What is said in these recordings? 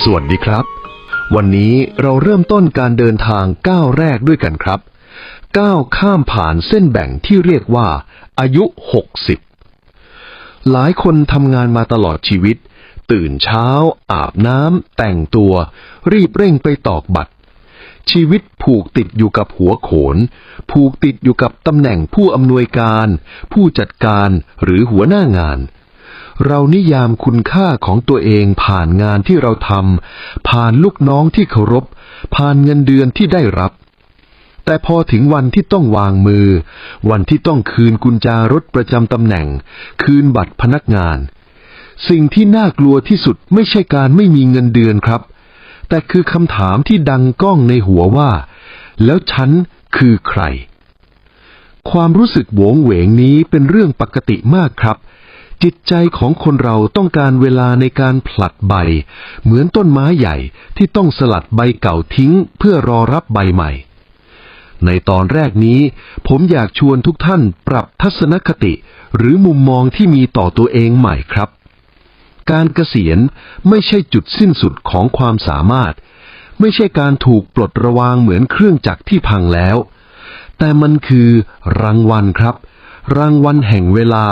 สวัสดีครับ วันนี้เราเริ่มต้นการเดินทางก้าวแรกด้วยกันครับ ก้าวข้ามผ่านเส้นแบ่งที่เรียกว่า อายุ 60 หลายคนทำงานมาตลอดชีวิต ตื่นเช้า อาบน้ำแต่งตัว รีบเร่งไปตอกบัตร ชีวิตผูกติดอยู่กับหัวโขน ผูกติดอยู่กับตำแหน่งผู้อำนวยการ ผู้จัดการหรือหัวหน้างานเเรานิยามคุณค่าของตัวเองผ่านงานที่เราทำผ่านลูกน้องที่เคารพ ผ่านเงินเดือนที่ได้รับ แต่พอถึงวันที่ต้องวางมือ วันที่ต้องคืนกุญแจรถประจำตำแหน่ง คืนบัตรพนักงาน สิ่งที่น่ากลัวที่สุดไม่ใช่การไม่มีเงินเดือนครับ แต่คือคำถามที่ดังก้องในหัวว่า แล้วฉันคือใครความรู้สึกโหวงเหวงนี้เป็นเรื่องปกติมากครับ จิตใจของคนเราต้องการเวลาในการผลัดใบ เหมือนต้นไม้ใหญ่ที่ต้องสลัดใบเก่าทิ้งเพื่อรอรับใบใหม่ ในตอนแรกนี้ ผมอยากชวนทุกท่านปรับทัศนคติ หรือมุมมองที่มีต่อตัวเองใหม่ครับ การเกษียณไม่ใช่จุดสิ้นสุดของความสามารถ ไม่ใช่การถูกปลดระวางเหมือนเครื่องจักรที่พังแล้ว แต่มันคือรางวัลครับ รางวัลแห่งเวลา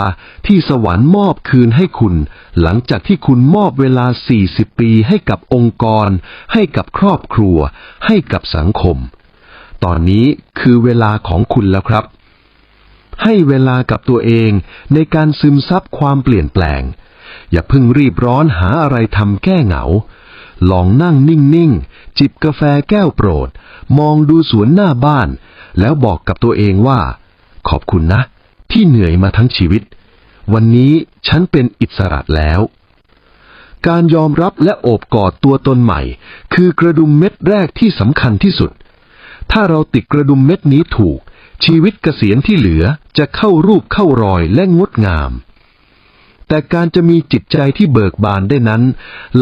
ที่สวรรค์มอบคืนให้คุณ หลังจากที่คุณมอบเวลา 40 ปีให้กับองค์กร ให้กับครอบครัว ให้กับสังคม ตอนนี้คือเวลาของคุณแล้วครับ ให้เวลากับตัวเองในการซึมซับความเปลี่ยนแปลง อย่าเพิ่งรีบร้อนหาอะไรทำแก้เหงาลองนั่งนิ่งๆ จิบกาแฟแก้วโปรด มองดูสวนหน้าบ้าน แล้วบอกกับตัวเองว่า ขอบคุณนะ ที่เหนื่อยมาทั้งชีวิต วันนี้ฉันเป็นอิสระแล้ว การยอมรับและโอบกอดตัวตนใหม่ คือกระดุมเม็ดแรกที่สำคัญที่สุด ถ้าเราติดกระดุมเม็ดนี้ถูก ชีวิตเกษียณที่เหลือจะเข้ารูปเข้ารอยและงดงาม แต่การจะมีจิตใจที่เบิกบานได้นั้น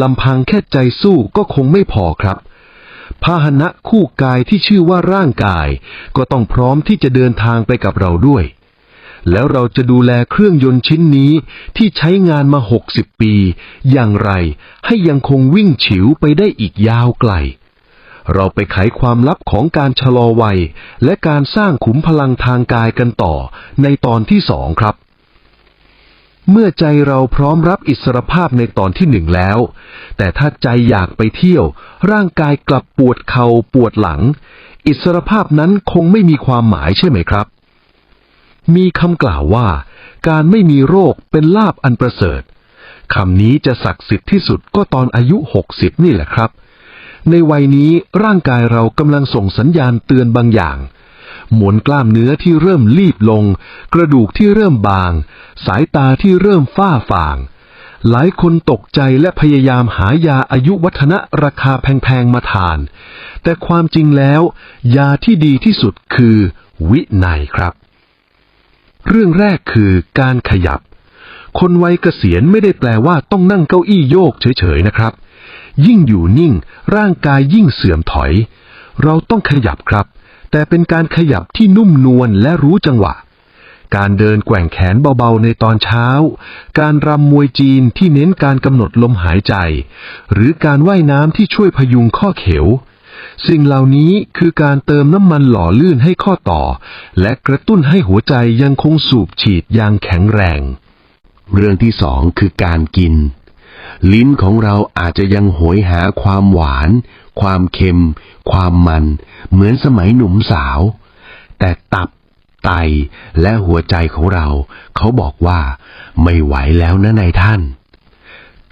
ลำพังแค่ใจสู้ก็คงไม่พอครับพาหนะคู่กายที่ชื่อว่าร่างกาย ก็ต้องพร้อมที่จะเดินทางไปกับเราด้วย แล้วเราจะดูแลเครื่องยนต์ชิ้นนี้ที่ใช้งานมา 60 ปี อย่างไรให้ยังคงวิ่งฉิวไปได้อีกยาวไกล เราไปไขความลับของการชะลอวัย และการสร้างขุมพลังทางกายกันต่อในตอนที่สองครับ เมื่อใจเราพร้อมรับอิสรภาพในตอนที่หนึ่งแล้ว แต่ถ้าใจอยากไปเที่ยว ร่างกายกลับปวดเขา่าปวดหลัง อิสรภาพนั้นคงไม่มีความหมายใช่ไหมครับ มีคำกล่าวว่า การไม่มีโรคเป็นลาบอันประเสริฐคำนี้จะศักดิ์สิทธิ์ที่สุดก็ตอนอายุ60นี่แหละครับ ในวัยนี้ร่างกายเรากำลังส่งสัญญาณเตือนบางอย่าง มวลกล้ามเนื้อที่เริ่มรีบลง กระดูกที่เริ่มบาง สายตาที่เริ่มฝ้าฟาง หลายคนตกใจและพยายามหายาอายุวัฒนะราคาแพงๆมาทาน แต่ความจริงแล้ว ยาที่ดีที่สุดคือ วินัยครับ เรื่องแรกคือการขยับ คนวัยเกษียณไม่ได้แปลว่าต้องนั่งเก้าอี้โยกเฉยๆนะครับ ยิ่งอยู่นิ่ง ร่างกายยิ่งเสื่อมถอย เราต้องขยับครับ แต่เป็นการขยับที่นุ่มนวลและรู้จังหวะ การเดินแกว่งแขนเบาๆในตอนเช้า การรำมวยจีนที่เน้นการกำหนดลมหายใจ หรือการว่ายน้ำที่ช่วยพยุงข้อเขว สิ่งเหล่านี้คือการเติมน้ำมันหล่อลื่นให้ข้อต่อ และกระตุ้นให้หัวใจยังคงสูบฉีดอย่างแข็งแรง เรื่องที่สองคือการกิน ลิ้นของเราอาจจะยังโหยหาความหวาน ความเค็ม ความมัน เหมือนสมัยหนุ่มสาว แต่ตับไตและหัวใจของเรา เขาบอกว่าไม่ไหวแล้วนะนายท่าน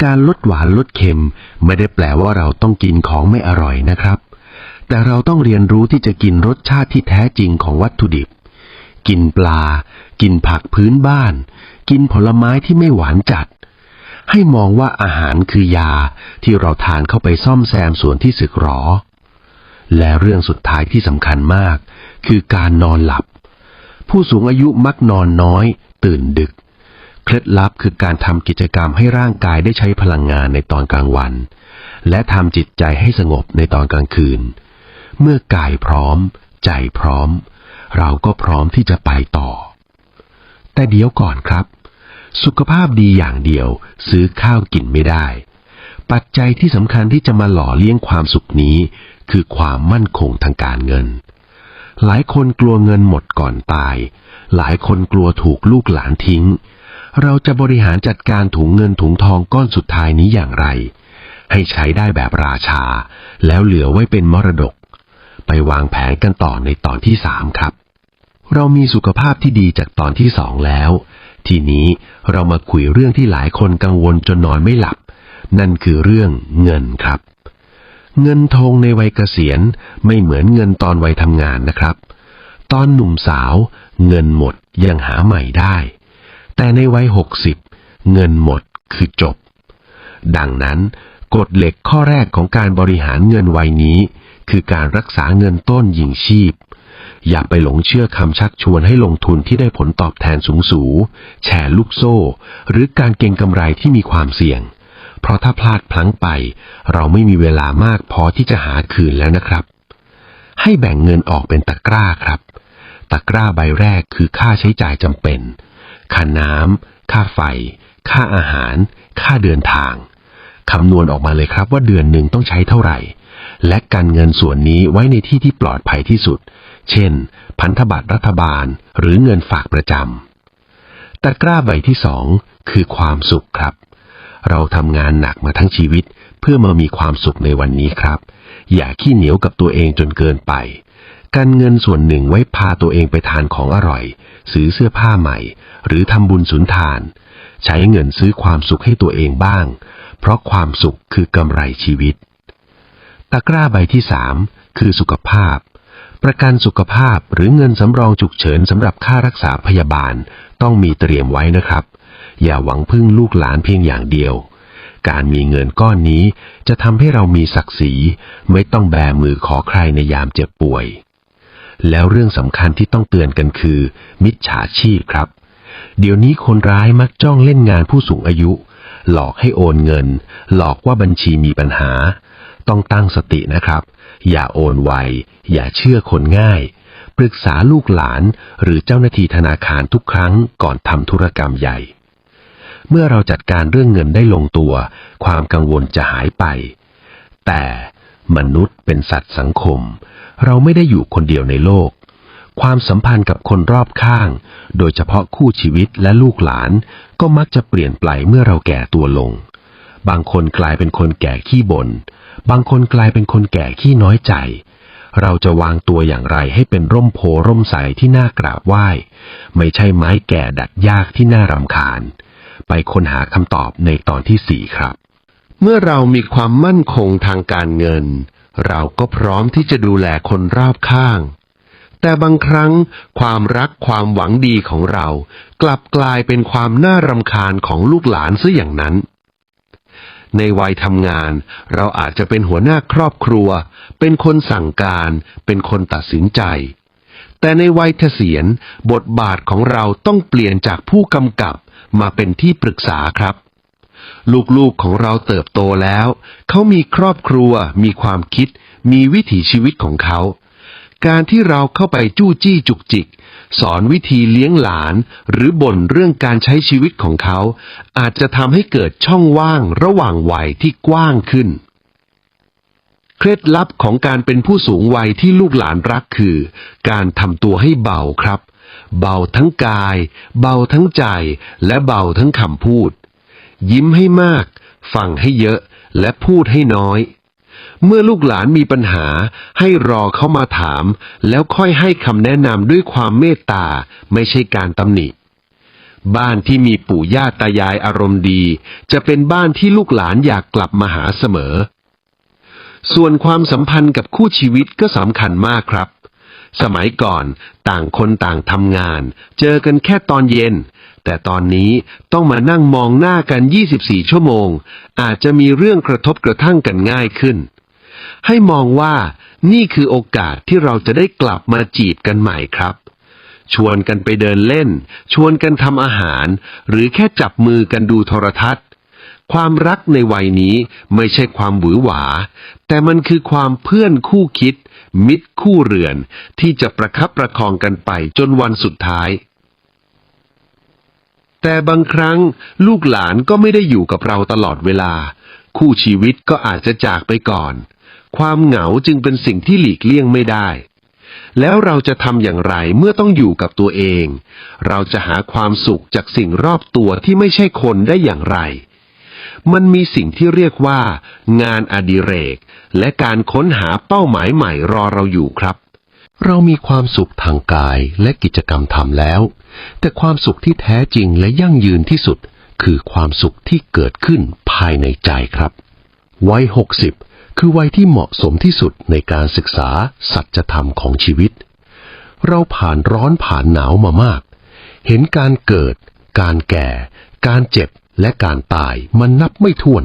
การลดหวานลดเค็มไม่ได้แปลว่าเราต้องกินของไม่อร่อยนะครับ แต่เราต้องเรียนรู้ที่จะกินรสชาติที่แท้จริงของวัตถุดิบ กินปลา กินผักพื้นบ้าน กินผลไม้ที่ไม่หวานจัด ให้มองว่าอาหารคือยาที่เราทานเข้าไปซ่อมแซมส่วนที่สึกหรอ และเรื่องสุดท้ายที่สำคัญมาก คือการนอนหลับ ผู้สูงอายุมักนอนน้อย ตื่นดึก เคล็ดลับคือการทำกิจกรรมให้ร่างกายได้ใช้พลังงานในตอนกลางวัน และทำจิตใจให้สงบในตอนกลางคืน เมื่อกายพร้อม ใจพร้อม เราก็พร้อมที่จะไปต่อ แต่เดี๋ยวก่อนครับ สุขภาพดีอย่างเดียว ซื้อข้าวกินไม่ได้ ปัจจัยที่สำคัญที่จะมาหล่อเลี้ยงความสุขนี้ คือความมั่นคงทางการเงิน หลายคนกลัวเงินหมดก่อนตาย หลายคนกลัวถูกลูกหลานทิ้ง เราจะบริหารจัดการถุงเงินถุงทองก้อนสุดท้ายนี้อย่างไรให้ใช้ได้แบบราชา แล้วเหลือไว้เป็นมรดก ไปวางแผนกันต่อในตอนที่สามครับ เรามีสุขภาพที่ดีจากตอนที่สองแล้ว ทีนี้เรามาคุยเรื่องที่หลายคนกังวลจนนอนไม่หลับ นั่นคือเรื่องเงินครับ เงินทองในวัยเกษียณไม่เหมือนเงินตอนวัยทำงานนะครับ ตอนหนุ่มสาว เงินหมดยังหาใหม่ได้ แต่ในวัยหกสิบเงินหมดคือจบ ดังนั้นกฎเหล็กข้อแรกของการบริหารเงินวัยนี้ คือการรักษาเงินต้นยิงชีพ อย่าไปหลงเชื่อคำชักชวนให้ลงทุนที่ได้ผลตอบแทนสูงสูงแชร์ลูกโซ่ หรือการเก็งกำไรที่มีความเสี่ยง เพราะถ้าพลาดพลั้งไป เราไม่มีเวลามากพอที่จะหาคืนแล้วนะครับ ให้แบ่งเงินออกเป็นตะกร้าครับ ตะกร้าใบแรกคือค่าใช้จ่ายจำเป็น ค่าน้ำค่าไฟ ค่าอาหาร ค่าเดินทาง คำนวณออกมาเลยครับว่าเดือนหนึ่งต้องใช้เท่าไหร่ และกันเงินส่วนนี้ไว้ในที่ที่ปลอดภัยที่สุด เช่น พันธบัตรรัฐบาลหรือเงินฝากประจำตะกร้าใบที่สองคือความสุขครับ เราทำงานหนักมาทั้งชีวิตเพื่อมามีความสุขในวันนี้ครับ อย่าขี้เหนียวกับตัวเองจนเกินไป การเงินส่วนหนึ่งไว้พาตัวเองไปทานของอร่อย ซื้อเสื้อผ้าใหม่ หรือทำบุญสุนทาน ใช้เงินซื้อความสุขให้ตัวเองบ้าง เพราะความสุขคือกำไรชีวิต ตะกร้าใบที่สามคือสุขภาพ ประกันสุขภาพหรือเงินสำรองฉุกเฉินสำหรับค่ารักษาพยาบาลต้องมีเตรียมไว้นะครับ อย่าหวังพึ่งลูกหลานเพียงอย่างเดียว การมีเงินก้อนนี้จะทำให้เรามีศักดิ์ศรีไม่ต้องแบมือขอใครในยามเจ็บป่วย แล้วเรื่องสำคัญที่ต้องเตือนกันคือ มิจฉาชีพครับเดี๋ยวนี้คนร้ายมักจ้องเล่นงานผู้สูงอายุ หลอกให้โอนเงิน หลอกว่าบัญชีมีปัญหา ต้องตั้งสตินะครับ อย่าโอนไว อย่าเชื่อคนง่าย ปรึกษาลูกหลานหรือเจ้าหน้าที่ธนาคารทุกครั้งก่อนทำธุรกรรมใหญ่ เมื่อเราจัดการเรื่องเงินได้ลงตัว ความกังวลจะหายไป แต่มนุษย์เป็นสัตว์สังคม เราไม่ได้อยู่คนเดียวในโลก ความสัมพันธ์กับคนรอบข้าง โดยเฉพาะคู่ชีวิตและลูกหลาน ก็มักจะเปลี่ยนไปเมื่อเราแก่ตัวลง บางคนกลายเป็นคนแก่ขี้บน่น บางคนกลายเป็นคนแก่ขี้น้อยใจ เราจะวางตัวอย่างไรให้เป็นร่มโพร่มใสที่น่ากราบไหว้ ไม่ใช่ไม้แก่ดัดยากที่น่ารำคาญ ไปค้นหาคำตอบในตอนที่สี่ครับ เมื่อเรามีความมั่นคงทางการเงิน เราก็พร้อมที่จะดูแลคนรอบข้าง แต่บางครั้งความรักความหวังดีของเรา กลับกลายเป็นความน่ารำคาญของลูกหลานซะอย่างนั้น ในวัยทำงาน เราอาจจะเป็นหัวหน้าครอบครัว เป็นคนสั่งการ เป็นคนตัดสินใจ แต่ในวัยเกษียณบทบาทของเราต้องเปลี่ยนจากผู้กำกับมาเป็นที่ปรึกษาครับลูกๆของเราเติบโตแล้ว เขามีครอบครัว มีความคิด มีวิถีชีวิตของเขา การที่เราเข้าไปจู้จี้จุกจิก สอนวิธีเลี้ยงหลาน หรือบ่นเรื่องการใช้ชีวิตของเขา อาจจะทำให้เกิดช่องว่างระหว่างวัยที่กว้างขึ้น เคล็ดลับของการเป็นผู้สูงวัยที่ลูกหลานรักคือ การทำตัวให้เบาครับ เบาทั้งกาย เบาทั้งใจ และเบาทั้งคำพูด ยิ้มให้มาก ฟังให้เยอะ และพูดให้น้อย เมื่อลูกหลานมีปัญหา ให้รอเขามาถาม แล้วค่อยให้คำแนะนำด้วยความเมตตา ไม่ใช่การตำหนิ บ้านที่มีปู่ย่าตายายอารมณ์ดี จะเป็นบ้านที่ลูกหลานอยากกลับมาหาเสมอ ส่วนความสัมพันธ์กับคู่ชีวิตก็สำคัญมากครับ สมัยก่อนต่างคนต่างทำงาน เจอกันแค่ตอนเย็นแต่ตอนนี้ต้องมานั่งมองหน้ากัน 24 ชั่วโมง อาจจะมีเรื่องกระทบกระทั่งกันง่ายขึ้น ให้มองว่านี่คือโอกาสที่เราจะได้กลับมาจีบกันใหม่ครับ ชวนกันไปเดินเล่น ชวนกันทำอาหาร หรือแค่จับมือกันดูโทรทัศน์ ความรักในวัยนี้ไม่ใช่ความหวือหวา แต่มันคือความเพื่อนคู่คิด มิตรคู่เรือน ที่จะประคับประคองกันไปจนวันสุดท้ายแต่บางครั้งลูกหลานก็ไม่ได้อยู่กับเราตลอดเวลา คู่ชีวิตก็อาจจะจากไปก่อน ความเหงาจึงเป็นสิ่งที่หลีกเลี่ยงไม่ได้ แล้วเราจะทำอย่างไรเมื่อต้องอยู่กับตัวเอง เราจะหาความสุขจากสิ่งรอบตัวที่ไม่ใช่คนได้อย่างไร มันมีสิ่งที่เรียกว่า งานอดิเรก และการค้นหาเป้าหมายใหม่รอเราอยู่ครับเรามีความสุขทางกายและกิจกรรมทำแล้ว แต่ความสุขที่แท้จริงและยั่งยืนที่สุด คือความสุขที่เกิดขึ้นภายในใจครับ วัยหกสิบ คือวัยที่เหมาะสมที่สุดในการศึกษาสัจธรรมของชีวิต เราผ่านร้อนผ่านหนาวมามาก เห็นการเกิด การแก่ การเจ็บและการตายมันนับไม่ถ้วน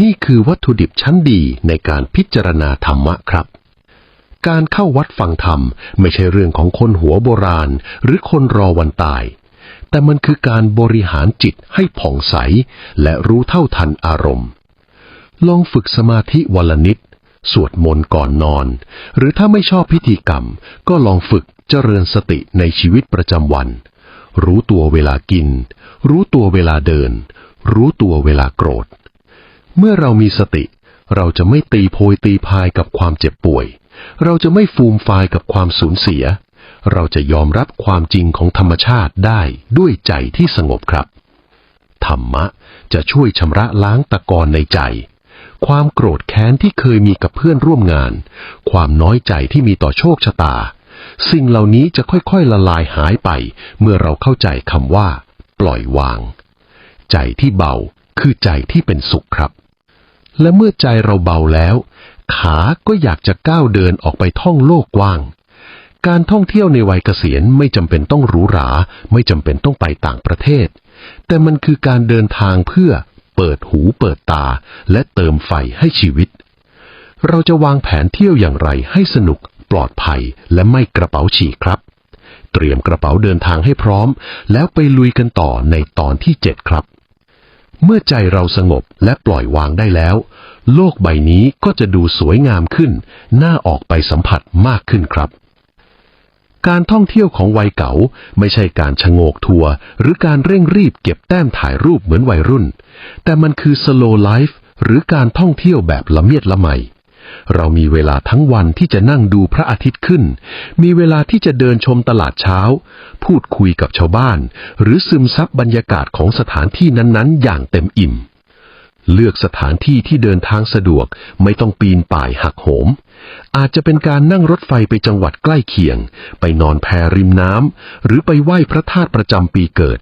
นี่คือวัตถุดิบชั้นดีในการพิจารณาธรรมะครับการเข้าวัดฟังธรรมไม่ใช่เรื่องของคนหัวโบราณ หรือคนรอวันตาย แต่มันคือการบริหารจิตให้ผ่องใส และรู้เท่าทันอารมณ์ ลองฝึกสมาธิวันละนิด สวดมนต์ก่อนนอน หรือถ้าไม่ชอบพิธีกรรม ก็ลองฝึกเจริญสติในชีวิตประจำวัน รู้ตัวเวลากิน รู้ตัวเวลาเดิน รู้ตัวเวลาโกรธ เมื่อเรามีสติ เราจะไม่ตีโพยตีพายกับความเจ็บป่วย เราจะไม่ฟูมฟายกับความสูญเสีย เราจะยอมรับความจริงของธรรมชาติได้ด้วยใจที่สงบครับ ธรรมะจะช่วยชำระล้างตะกอนในใจ ความโกรธแค้นที่เคยมีกับเพื่อนร่วมงาน ความน้อยใจที่มีต่อโชคชะตา สิ่งเหล่านี้จะค่อยๆละลายหายไป เมื่อเราเข้าใจคำว่า ปล่อยวาง ใจที่เบาคือใจที่เป็นสุขครับ และเมื่อใจเราเบาแล้ว ขาก็อยากจะก้าวเดินออกไปท่องโลกกว้าง การท่องเที่ยวในวัยเกษียณไม่จำเป็นต้องหรูหรา ไม่จำเป็นต้องไปต่างประเทศ แต่มันคือการเดินทางเพื่อ เปิดหูเปิดตา และเติมไฟให้ชีวิต เราจะวางแผนเที่ยวอย่างไรให้สนุกปลอดภัยและไม่กระเป๋าฉีกครับ เตรียมกระเป๋าเดินทางให้พร้อม แล้วไปลุยกันต่อในตอนที่เจ็ดครับ เมื่อใจเราสงบและปล่อยวางได้แล้ว โลกใบนี้ก็จะดูสวยงามขึ้น น่าออกไปสัมผัสมากขึ้นครับ การท่องเที่ยวของวัยเก๋าไม่ใช่การชะโงกทัวร์หรือการเร่งรีบเก็บแต้มถ่ายรูปเหมือนวัยรุ่น แต่มันคือ slow life หรือการท่องเที่ยวแบบละเมียดละไม เรามีเวลาทั้งวันที่จะนั่งดูพระอาทิตย์ขึ้น มีเวลาที่จะเดินชมตลาดเช้า พูดคุยกับชาวบ้าน หรือซึมซับบรรยากาศของสถานที่นั้นๆ อย่างเต็มอิ่ม เลือกสถานที่ที่เดินทางสะดวกไม่ต้องปีนป่ายหักโหม อาจจะเป็นการนั่งรถไฟไปจังหวัดใกล้เคียง ไปนอนแพริมน้ำหรือไปไหว้พระธาตุประจำปีเกิด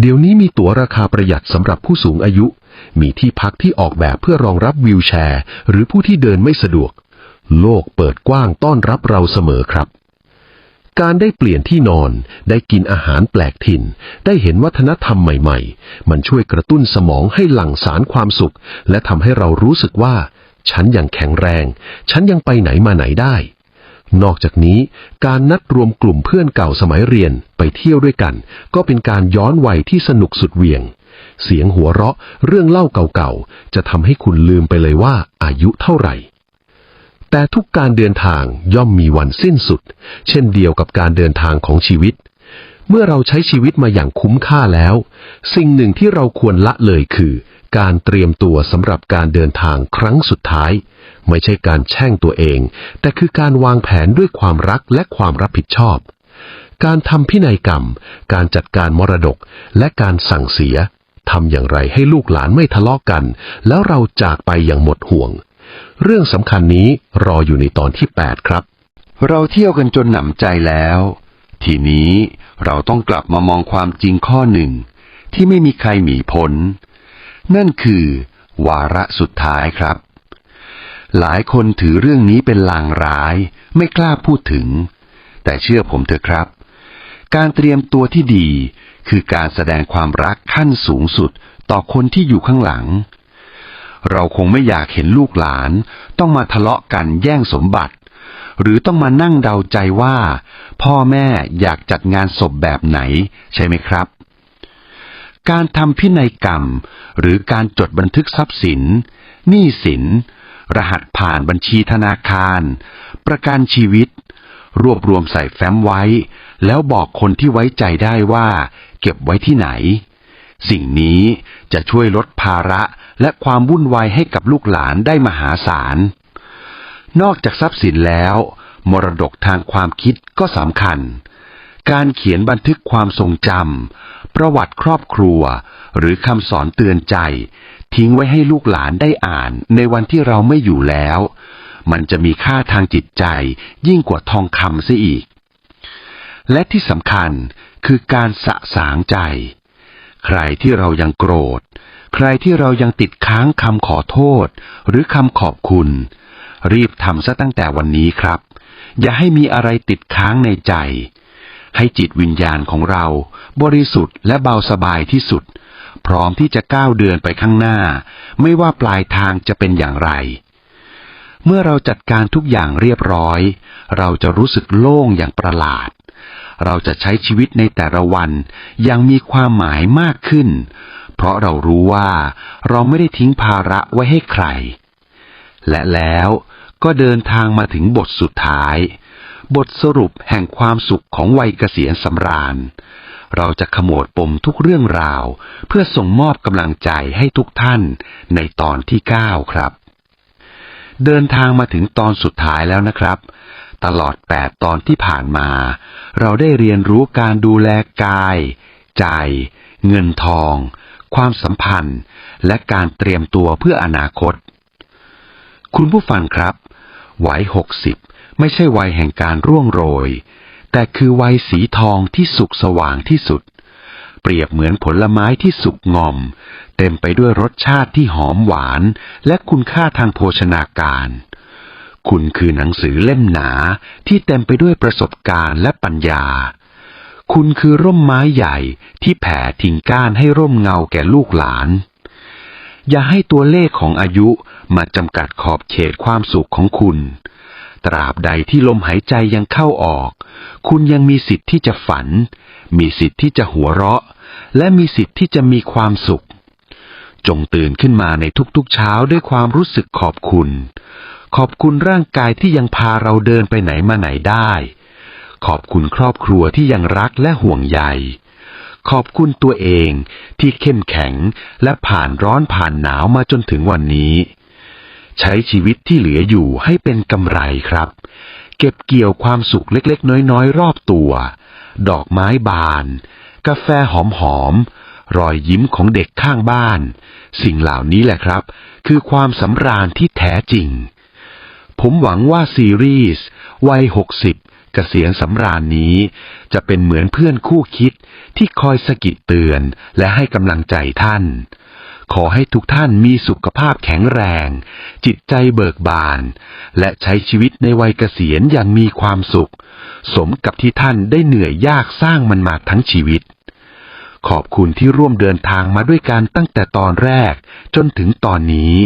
เดี๋ยวนี้มีตั๋วราคาประหยัดสำหรับผู้สูงอายุ มีที่พักที่ออกแบบเพื่อรองรับวีลแชร์ หรือผู้ที่เดินไม่สะดวก โลกเปิดกว้างต้อนรับเราเสมอครับ การได้เปลี่ยนที่นอน ได้กินอาหารแปลกถิ่น ได้เห็นวัฒนธรรมใหม่ๆ มันช่วยกระตุ้นสมองให้หลั่งสารความสุข และทำให้เรารู้สึกว่า ฉันยังแข็งแรง ฉันยังไปไหนมาไหนได้ นอกจากนี้ การนัดรวมกลุ่มเพื่อนเก่าสมัยเรียนไปเที่ยวด้วยกัน ก็เป็นการย้อนวัยที่สนุกสุดเวียง เสียงหัวเราะเรื่องเล่าเก่าๆ จะทำให้คุณลืมไปเลยว่าอายุเท่าไหร่ แต่ทุกการเดินทางย่อมมีวันสิ้นสุด เช่นเดียวกับการเดินทางของชีวิต เมื่อเราใช้ชีวิตมาอย่างคุ้มค่าแล้ว สิ่งหนึ่งที่เราควรละเลยคือ การเตรียมตัวสำหรับการเดินทางครั้งสุดท้าย ไม่ใช่การแช่งตัวเอง แต่คือการวางแผนด้วยความรักและความรับผิดชอบ การทำพินัยกรรม การจัดการมรดก และการสั่งเสียทำอย่างไรให้ลูกหลานไม่ทะเลาะกกัน แล้วเราจากไปอย่างหมดห่วง เรื่องสำคัญนี้รออยู่ในตอนที่ 8 ครับ เราเที่ยวกันจนหนำใจแล้ว ทีนี้เราต้องกลับมามองความจริงข้อหนึ่ง ที่ไม่มีใครหนีพ้น นั่นคือ วาระสุดท้ายครับ หลายคนถือเรื่องนี้เป็นลางร้าย ไม่กล้าพูดถึง แต่เชื่อผมเถอะครับ การเตรียมตัวที่ดีคือการแสดงความรักขั้นสูงสุดต่อคนที่อยู่ข้างหลัง เราคงไม่อยากเห็นลูกหลาน ต้องมาทะเลาะกันแย่งสมบัติ หรือต้องมานั่งเดาใจว่า พ่อแม่อยากจัดงานศพแบบไหน ใช่ไหมครับ การทำพินัยกรรม หรือการจดบันทึกทรัพย์สินหนี้สิน รหัสผ่านบัญชีธนาคาร ประกันชีวิต รวบรวมใส่แฟ้มไว้ แล้วบอกคนที่ไว้ใจได้ว่า เก็บไว้ที่ไหน สิ่งนี้จะช่วยลดภาระและความวุ่นวายให้กับลูกหลานได้มหาศาล นอกจากทรัพย์สินแล้ว มรดกทางความคิดก็สำคัญ การเขียนบันทึกความทรงจำประวัติครอบครัว หรือคำสอนเตือนใจ ทิ้งไว้ให้ลูกหลานได้อ่านในวันที่เราไม่อยู่แล้ว มันจะมีค่าทางจิตใจยิ่งกว่าทองคำเสียอีก และที่สำคัญคือการสะสางใจ ใครที่เรายังโกรธ ใครที่เรายังติดค้างคำขอโทษ หรือคำขอบคุณ รีบทำซะตั้งแต่วันนี้ครับ อย่าให้มีอะไรติดค้างในใจ ให้จิตวิญญาณของเรา บริสุทธิ์และเบาสบายที่สุด พร้อมที่จะก้าวเดินไปข้างหน้า ไม่ว่าปลายทางจะเป็นอย่างไร เมื่อเราจัดการทุกอย่างเรียบร้อย เราจะรู้สึกโล่งอย่างประหลาด เราจะใช้ชีวิตในแต่ละวันยังมีความหมายมากขึ้น เพราะเรารู้ว่าเราไม่ได้ทิ้งภาระไว้ให้ใคร และแล้วก็เดินทางมาถึงบทสุดท้าย บทสรุปแห่งความสุขของวัยเกษียณสำราญ เราจะขมวดปมทุกเรื่องราว เพื่อส่งมอบกำลังใจให้ทุกท่านในตอนที่ 9 ครับ เดินทางมาถึงตอนสุดท้ายแล้วนะครับ ตลอด 8 ตอนที่ผ่านมา เราได้เรียนรู้การดูแลกาย ใจ เงินทอง ความสัมพันธ์ และการเตรียมตัวเพื่ออนาคต คุณผู้ฟังครับวัยหกสิบไม่ใช่วัยแห่งการร่วงโรย แต่คือวัยสีทองที่สุกสว่างที่สุด เปรียบเหมือนผลไม้ที่สุกงอม เต็มไปด้วยรสชาติที่หอมหวาน และคุณค่าทางโภชนาการ คุณคือหนังสือเล่มหนาที่เต็มไปด้วยประสบการณ์และปัญญา คุณคือร่มไม้ใหญ่ที่แผ่ทิ้งก้านให้ร่มเงาแก่ลูกหลาน อย่าให้ตัวเลขของอายุมาจำกัดขอบเขตความสุขของคุณ ตราบใดที่ลมหายใจยังเข้าออก คุณยังมีสิทธิ์ที่จะฝัน มีสิทธิ์ที่จะหัวเราะ และมีสิทธิ์ที่จะมีความสุขจงตื่นขึ้นมาในทุกๆเช้าด้วยความรู้สึกขอบคุณ ขอบคุณร่างกายที่ยังพาเราเดินไปไหนมาไหนได้ ขอบคุณครอบครัวที่ยังรักและห่วงใย ขอบคุณตัวเองที่เข้มแข็งและผ่านร้อนผ่านหนาวมาจนถึงวันนี้ ใช้ชีวิตที่เหลืออยู่ให้เป็นกำไรครับ เก็บเกี่ยวความสุขเล็กๆ น้อยๆ รอบตัว ดอกไม้บาน กาแฟหอมๆ รอยยิ้มของเด็กข้างบ้าน สิ่งเหล่านี้แหละครับ คือความสำราญที่แท้จริง ผมหวังว่าซีรีส์วัยหกสิบเกษียณสำราญนี้ จะเป็นเหมือนเพื่อนคู่คิดที่คอยสะกิดเตือนและให้กำลังใจท่าน ขอให้ทุกท่านมีสุขภาพแข็งแรง จิตใจเบิกบาน และใช้ชีวิตในวัยเกษียณอย่างมีความสุข สมกับที่ท่านได้เหนื่อยยากสร้างมันมาทั้งชีวิต ขอบคุณที่ร่วมเดินทางมาด้วยกันตั้งแต่ตอนแรกจนถึงตอนนี้